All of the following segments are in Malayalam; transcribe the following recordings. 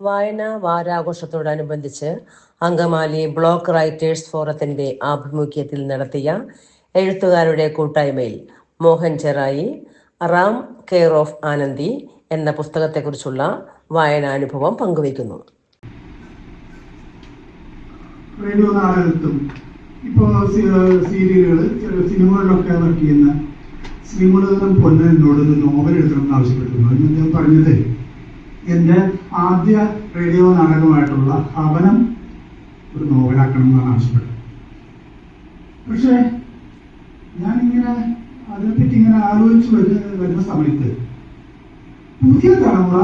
വായനാ വാരാഘോഷത്തോടനുബന്ധിച്ച് അങ്കമാലി ബ്ലോക്ക് റൈറ്റേഴ്സ് ഫോറത്തിന്റെ ആഭിമുഖ്യത്തിൽ നടത്തിയ എഴുത്തുകാരുടെ കൂട്ടായ്മയിൽ മോഹൻ ചെറായി റാം കെയർ ഓഫ് ആനന്ദി എന്ന പുസ്തകത്തെക്കുറിച്ചുള്ള വായനാനുഭവം പങ്കുവയ്ക്കുന്നു. റേഡിയോ നാടകത്തും ചില സിനിമകളിലൊക്കെ വർക്ക് ചെയ്യുന്ന ഒരു നോവൽ എഴുതണമെന്ന് ആവശ്യപ്പെട്ടിരുന്നു. അതിന് ഞാൻ പറഞ്ഞത് എന്റെ ആദ്യ റേഡിയോ നാടകമായിട്ടുള്ള ഭവനം ഒരു നോവലാക്കണം എന്നാണ് ആവശ്യപ്പെട്ടത്. പക്ഷേ ഞാനിങ്ങനെ അതിനെപ്പറ്റി ഇങ്ങനെ ആലോചിച്ച് വരുന്ന വരുന്ന സമയത്ത് പുതിയ തലമുറ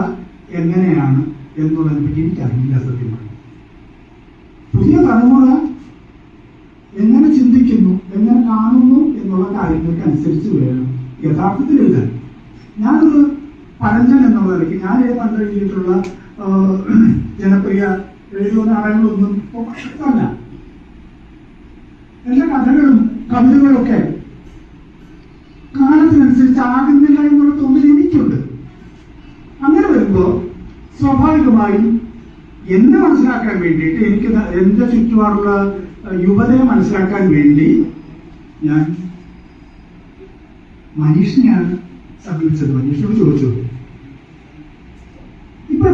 എങ്ങനെയാണ് എന്നുള്ളതിനെ പറ്റി എനിക്കറിയില്ല സത്യമാണ്. പുതിയ തലമുറ എങ്ങനെ ചിന്തിക്കുന്നു എങ്ങനെ കാണുന്നു എന്നുള്ള കാര്യങ്ങൾക്ക് അനുസരിച്ച് വേണം. യഥാർത്ഥത്തിൽ എഴുതാൻ ഞാനൊരു പരഞ്ചൻ എന്നുള്ള നിലയ്ക്ക് ഞാൻ പണ്ട് കഴിഞ്ഞിട്ടുള്ള ജനപ്രിയ റേഡിയോ നാടകങ്ങളൊന്നും പ്രശ്നമല്ല എല്ലാ കഥകളും കവിതകളും ഒക്കെ കാലത്തിനനുസരിച്ച് ആകുന്നില്ല എന്നുള്ള തോന്നൽ എനിക്കുണ്ട്. അങ്ങനെ വരുമ്പോ സ്വാഭാവികമായും എന്നെ മനസ്സിലാക്കാൻ വേണ്ടിയിട്ട് എനിക്ക് എന്റെ ചുറ്റുപാടുള്ള യുവതയെ മനസ്സിലാക്കാൻ വേണ്ടി ഞാൻ മനീഷിനെയാണ് സമീപിച്ചത് മനീഷിനോട് ചോദിച്ചു.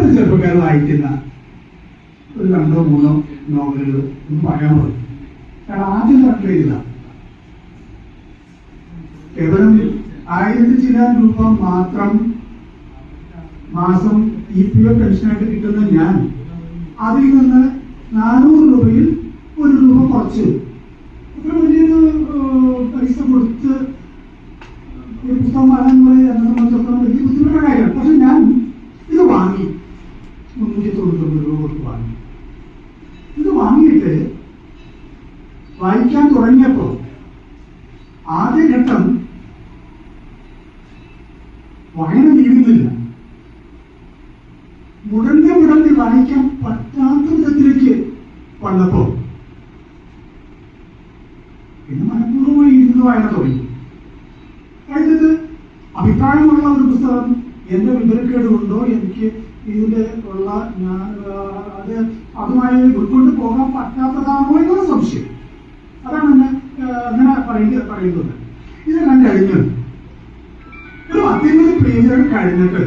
ഇപ്പോഴത്തെ ചെറുപ്പക്കാർ വായിക്കുന്ന ഒരു രണ്ടോ മൂന്നോ നോവലുകൾ ഒന്ന് പറയാൻ പറഞ്ഞു കാരണം ആദ്യം കണ്ടു എഴുതാം കേവലം ആയിരത്തി ചില രൂപ മാത്രം മാസം ഇ പി ഒ പെൻഷനായിട്ട് കിട്ടുന്ന ഞാൻ അതിൽ നിന്ന് നാനൂറ് രൂപയിൽ ഒരു രൂപ കുറച്ച് അത്ര വലിയൊരു ഏഹ്, പൈസ കൊടുത്ത് ഒരു പുസ്തകം വാങ്ങാൻ പറയുന്നത് എന്നെ സംബന്ധിച്ചിടത്തോളം വലിയ ബുദ്ധിമുട്ടുള്ള കാര്യമാണ് പക്ഷെ ഞാൻ ഇത് വാങ്ങി തൊണ്ണൂറ്റൊമ്പത് രൂപ വാങ്ങി. ഇത് വാങ്ങിയിട്ട് വായിക്കാൻ തുടങ്ങിയപ്പോൾ ആദ്യഘട്ടം വായന തീരുന്നില്ല മുടന്തി മുടന്തി വായിക്കാൻ പറ്റാത്ത വിധത്തിലേക്ക് വന്നപ്പോ പിന്നെ മനഃപൂർവമായി ഇരുന്ന് വായന തുടങ്ങി. കഴിഞ്ഞത് അഭിപ്രായമുള്ള ഒരു പുസ്തകം എന്റെ വിവരക്കേട് കൊണ്ടോ എനിക്ക് ഇതിന്റെ ഉള്ള അത് അതുമായി ഉൾക്കൊണ്ട് പോകാൻ പറ്റാത്തതാണോ എന്നൊരു സംശയം. അതാണ് എന്നെ അങ്ങനെ പറയുക പറയുന്നത് ഇതെല്ലാം കഴിഞ്ഞു. ഒരു പത്തൊമ്പത് പേജുകൾ കഴിഞ്ഞിട്ട്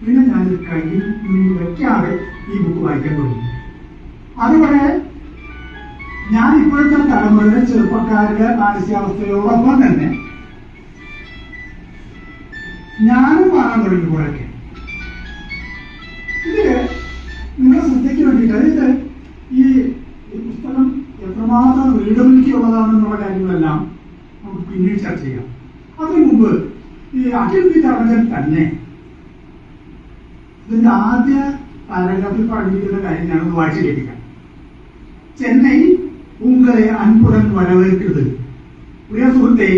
പിന്നെ ഞാൻ കയ്യിൽ നിന്ന് വെക്കാതെ ഈ ബുക്ക് വായിക്കാൻ തുടങ്ങി. അതുവരെ ഞാൻ ഇപ്പോഴത്തെ തലമുറയിലെ ചെറുപ്പക്കാരുടെ മാനസികാവസ്ഥയോടൊപ്പം തന്നെ ഞാനും പറയാൻ തുടങ്ങിയപ്പോഴൊക്കെ ഇതിൽ ഉള്ളതാണെന്നുള്ള കാര്യങ്ങളെല്ലാം നമുക്ക് പിന്നീട് ചർച്ച ചെയ്യാം. അതിനു മുമ്പ് ഈ അഖിൽ പി ധർമ്മജൻ തന്നെ ഇതിന്റെ ആദ്യ പാരഗ്രാഫിൽ പറഞ്ഞിരിക്കുന്ന കാര്യം ഞാനൊന്ന് വായിച്ചു കേൾപ്പിക്കാം. ചെന്നൈ ഉങ്ങളെ അൻപുരൻ വരവേൽക്കരുത്. പ്രിയ സുഹൃത്തെ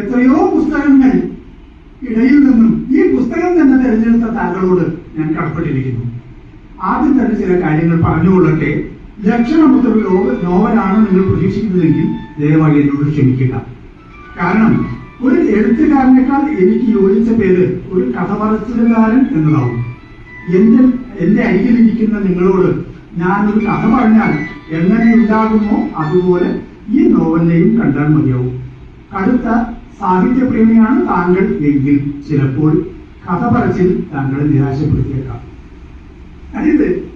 എത്രയോ പുസ്തകങ്ങൾ ഇടയിൽ നിന്നും ഈ പുസ്തകം തന്നെ തിരഞ്ഞെടുത്ത താങ്കളോട് ഞാൻ കടപ്പെട്ടിരിക്കുന്നു. ആദ്യം തന്നെ ചില കാര്യങ്ങൾ പറഞ്ഞുകൊള്ളട്ടെ. ലക്ഷണമൊത്തൊരു ലോ- നോവലാണ് നിങ്ങൾ പ്രതീക്ഷിക്കുന്നതെങ്കിൽ ദയവായി എന്നോട് ക്ഷമിക്കുക. കാരണം ഒരു എഴുത്തുകാരനേക്കാൾ എനിക്ക് യോജിച്ച പേര് ഒരു കഥ പറച്ചിലുകാരൻ എന്നതാവും. എന്റെ എന്റെ അരികിലിരിക്കുന്ന നിങ്ങളോട് ഞാൻ ഒരു കഥ പറഞ്ഞാൽ എങ്ങനെ ഉണ്ടാകുമോ അതുപോലെ ഈ നോവലിനെയും കണ്ടാൽ മതിയാവും. കടുത്ത സാഹിത്യപ്രേമിയാണ് താങ്കൾ എങ്കിൽ ചിലപ്പോൾ കഥ പറച്ചിൽ താങ്കളെ നിരാശപ്പെടുത്തിയേക്കാം. അതായത്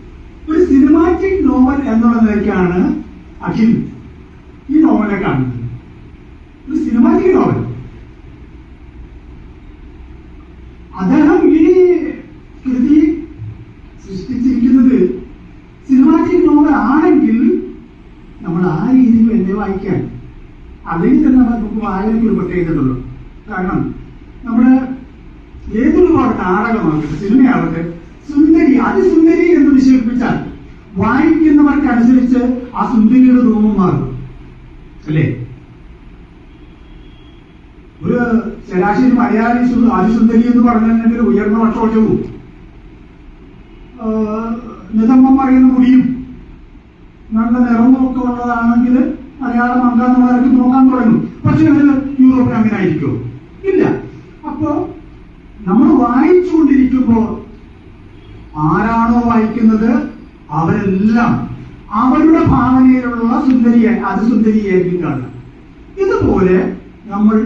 നോവൽ എന്നുള്ള നിലയ്ക്കാണ് അഖിൽ ഈ നോവലിനെ കാണുന്നത്. ഒരു സിനിമാറ്റിക് നോവൽ അദ്ദേഹം ഈ കൃതി സൃഷ്ടിച്ചിരിക്കുന്നത് സിനിമാറ്റിക് നോവൽ ആണെങ്കിൽ നമ്മൾ ആ രീതിയിൽ എന്നെ വായിക്കാൻ അല്ലെങ്കിൽ തന്നെ നമുക്ക് വായനയ്ക്ക് ഒരു പ്രത്യേകതയുള്ളൂ കാരണം നമ്മുടെ ഏതൊരു പാട് നാടകമാകട്ടെ സിനിമയാവട്ടെ സുന്ദരി അതിസുന്ദരി എന്ന് വിശേഷിപ്പിച്ചാൽ വായിക്കുന്നവർക്കനുസരിച്ച് ആ സുന്ദരിയുടെ രൂപം മാറും. അല്ലേ? ഒരു ശരാശരി മലയാളി അതിസുന്ദരി എന്ന് പറഞ്ഞിട്ടുണ്ടെങ്കിൽ ഉയർന്ന വക്ഷോജവും നിതമ്മം പറയുന്ന മുടിയും നല്ല നിറവും ഒക്കെ ഉള്ളതാണെങ്കിൽ മലയാളം അംഗാന്നുള്ളവർക്ക് നോക്കാൻ തുടങ്ങും. പക്ഷെ അത് യൂറോപ്പിൽ അങ്ങനെ ആയിരിക്കുമോ ഇല്ല. അപ്പോ നമ്മൾ വായിച്ചുകൊണ്ടിരിക്കുമ്പോൾ അവരെല്ലാം അവരുടെ ഭാവനയിലുള്ള സുന്ദരിയായി അത് സുന്ദരിയായിരിക്കും കാണുക. ഇതുപോലെ നമ്മൾ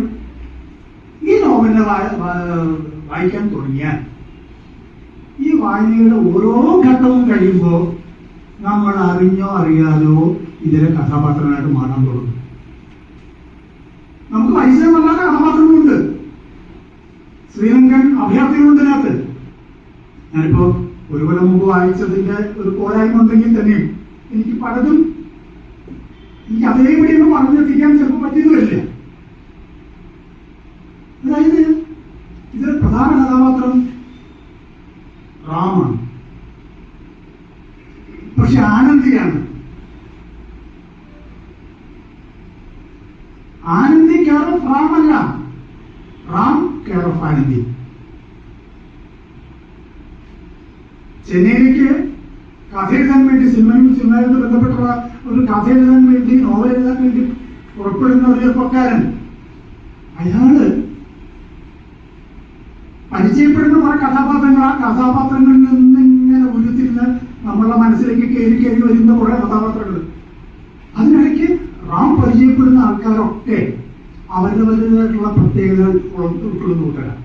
ഈ നോവലിനെ വായിക്കാൻ തുടങ്ങിയാൽ ഈ വായനയുടെ ഓരോ ഘട്ടവും കഴിയുമ്പോൾ നമ്മൾ അറിഞ്ഞോ അറിയാതോ ഇതിലെ കഥാപാത്രങ്ങളായിട്ട് മാറാൻ തുടങ്ങും. നമുക്ക് പരിചയമുള്ള കഥാപാത്രങ്ങളുണ്ട്. ശ്രീലങ്കൻ അഭയാർത്ഥികളുണ്ട് ഞാനിപ്പോ ഒരു കൊല്ലം മുമ്പ് വായിച്ചതിന്റെ ഒരു പോരായ്മ ഉണ്ടെങ്കിൽ തന്നെയും എനിക്ക് പലതും എനിക്ക് അതേപടി ഒന്ന് പറഞ്ഞെത്തിക്കാൻ ചിലപ്പോൾ പറ്റിയതുമില്ല. അതായത് ഇതിൽ പ്രധാന കഥാപാത്രം റാമാണ്. പക്ഷെ ആനന്ദിയാണ്. ആനന്ദി കെയർ ഓഫ് റാം അല്ല ആനന്ദി. ചെന്നൈയിലേക്ക് കഥ എഴുതാൻ വേണ്ടി സിനിമയും സിനിമയുമായി ബന്ധപ്പെട്ടുള്ള ഒരു കഥ എഴുതാൻ വേണ്ടി നോവൽ എഴുതാൻ വേണ്ടി പുറപ്പെടുന്ന ഒരു ചെറുപ്പക്കാരൻ. അയാൾ പരിചയപ്പെടുന്ന കുറെ കഥാപാത്രങ്ങൾ ആ കഥാപാത്രങ്ങളിൽ നിന്ന് ഇങ്ങനെ ഉരുത്തിരുന്ന് നമ്മളുടെ മനസ്സിലേക്ക് കയറി കയറി വരുന്ന കുറെ കഥാപാത്രങ്ങൾ. അതിനിടയ്ക്ക് റാം പരിചയപ്പെടുന്ന ആൾക്കാരൊക്കെ അവരവരുടേതായിട്ടുള്ള പ്രത്യേകതകൾ ഉൾക്കൊള്ളുന്നു ഉൾക്കൊള്ളുന്ന കൂട്ടരാണ്